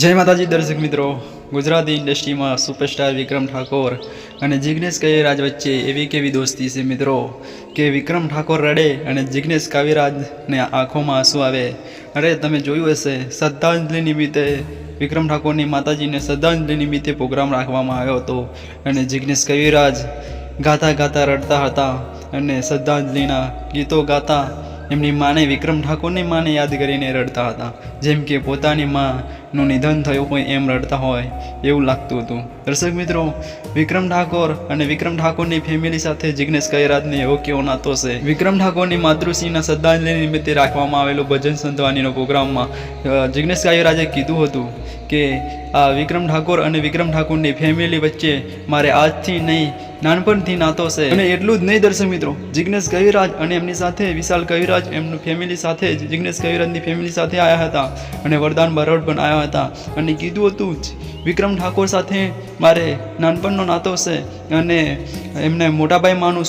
જય માતાજી દર્શક મિત્રો. ગુજરાતી ઇન્ડસ્ટ્રીમાં સુપરસ્ટાર વિક્રમ ઠાકોર અને જિગ્નેશ કવિરાજ વચ્ચે એવી કેવી દોસ્તી છે મિત્રો કે વિક્રમ ઠાકોર રડે અને જિગ્નેશ કવિરાજને આંખોમાં આંસુ આવે. અરે, તમે જોયું હશે, શ્રદ્ધાંજલિ નિમિત્તે વિક્રમ ઠાકોરની માતાજીને શ્રદ્ધાંજલિ નિમિત્તે પ્રોગ્રામ રાખવામાં આવ્યો હતો અને જિગ્નેશ કવિરાજ ગાતા ગાતા રડતા હતા અને શ્રદ્ધાંજલિના ગીતો ગાતા એમની માને વિક્રમ ઠાકોરની માને યાદ કરીને રડતા હતા. જેમ કે પોતાની માનું નિધન થયું હોય એમ રડતા હોય એવું લાગતું હતું. દર્શક મિત્રો, વિક્રમ ઠાકોર અને વિક્રમ ઠાકોરની ફેમિલી સાથે જિગ્નેશ કૈરાતને એવો કેવો નાતો છે. વિક્રમ ઠાકોરની માતૃશ્રીના શ્રદ્ધાંજલિ નિમિત્તે રાખવામાં આવેલો ભજન સંતવાનીનો પ્રોગ્રામમાં જિગ્નેશ કૈરાજે કીધું હતું કે, આ વિક્રમ ઠાકોર અને વિક્રમ ઠાકોરની ફેમિલી વચ્ચે મારે આજથી નહીં નાનપણથી નાતો છે અને એટલું જ નહીં દર્શક મિત્રો, જિગ્નેશ કવિરાજ અને એમની સાથે વિશાલ કવિરાજ એમનું ફેમિલી સાથે જ જિગ્નેશ કવિરાજની ફેમિલી સાથે આવ્યા હતા અને વરદાન બરોડ પણ આવ્યા હતા. અને કીધું હતું જ, વિક્રમ ઠાકોર સાથે મારે નાનપણનો નાતો છે અને એમને મોટાભાઈ માનું છું.